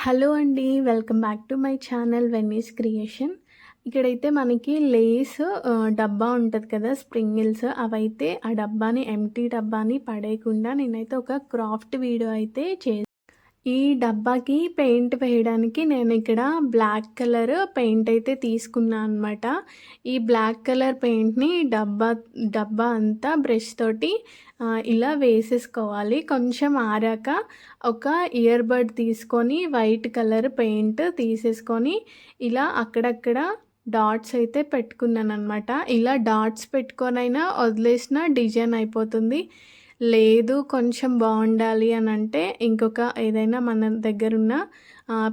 Hello అండి welcome back to my channel Vennis creation. ఇక్కడైతే మనకి లేస్ డబ్బా ఉంటుంది కదా స్ప్రింగిల్స్ అవైతే ఆ డబ్బాని ఎంటీ డబ్బాని పడేయకుండా నేనైతే ఒక క్రాఫ్ట్ వీడియో అయితే చే ఈ డబ్బాకి పెయింట్ వేయడానికి నేను ఇక్కడ బ్లాక్ కలర్ పెయింట్ అయితే తీసుకున్నాను అనమాట ఈ బ్లాక్ కలర్ పెయింట్ని డబ్బా డబ్బా అంతా బ్రష్ తోటి ఇలా వేసేసుకోవాలి. కొంచెం ఆరాక ఒక ఇయర్ బడ్ తీసుకొని వైట్ కలర్ పెయింట్ తీసేసుకొని ఇలా అక్కడక్కడ డాట్స్ అయితే పెట్టుకున్నాను అనమాట ఇలా డాట్స్ పెట్టుకొనైనా వదిలేసిన డిజైన్ అయిపోతుంది. లేదు కొంచెం బాగుండాలి అని అంటే ఇంకొక ఏదైనా మన దగ్గర ఉన్న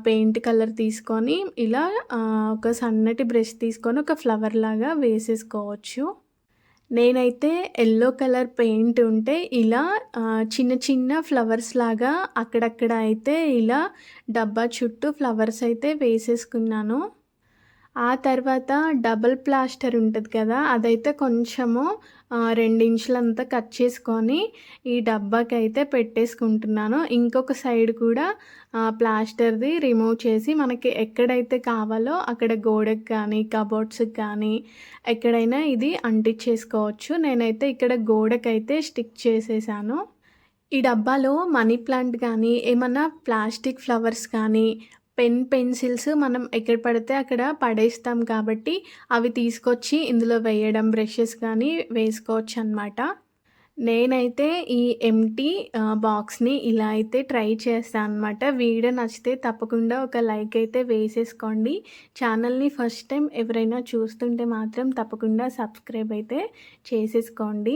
పెయింట్ కలర్ తీసుకొని ఇలా ఒక సన్నటి బ్రష్ తీసుకొని ఒక ఫ్లవర్ లాగా వేసేసుకోవచ్చు. నేనైతే ఎల్లో కలర్ పెయింట్ ఉంటే ఇలా చిన్న చిన్న ఫ్లవర్స్ లాగా అక్కడక్కడ అయితే ఇలా డబ్బా చుట్టూ ఫ్లవర్స్ అయితే వేసేసుకున్నాను. ఆ తర్వాత డబల్ ప్లాస్టర్ ఉంటుంది కదా అదైతే కొంచెము రెండించులంతా కట్ చేసుకొని ఈ డబ్బాకి అయితే పెట్టేసుకుంటున్నాను. ఇంకొక సైడ్ కూడా ప్లాస్టర్ది రిమూవ్ చేసి మనకి ఎక్కడైతే కావాలో అక్కడ గోడకు కానీ కబోర్డ్స్కి కానీ ఎక్కడైనా ఇది అంటించేసుకోవచ్చు. నేనైతే ఇక్కడ గోడకైతే స్టిక్ చేసేసాను. ఈ డబ్బాలో మనీ ప్లాంట్ కానీ ఏమన్నా ప్లాస్టిక్ ఫ్లవర్స్ కానీ పెన్ పెన్సిల్స్ మనం ఎక్కడ పడితే అక్కడ పడేస్తాం కాబట్టి అవి తీసుకొచ్చి ఇందులో వేయడం బ్రషెస్ కానీ వేసుకోవచ్చు అనమాట నేనైతే ఈ ఎంటీ బాక్స్ని ఇలా అయితే ట్రై చేస్తాను అనమాట వీడియో నచ్చితే తప్పకుండా ఒక లైక్ అయితే వేసేసుకోండి. ఛానల్ని ఫస్ట్ టైం ఎవరైనా చూస్తుంటే మాత్రం తప్పకుండా సబ్స్క్రైబ్ అయితే చేసేసుకోండి.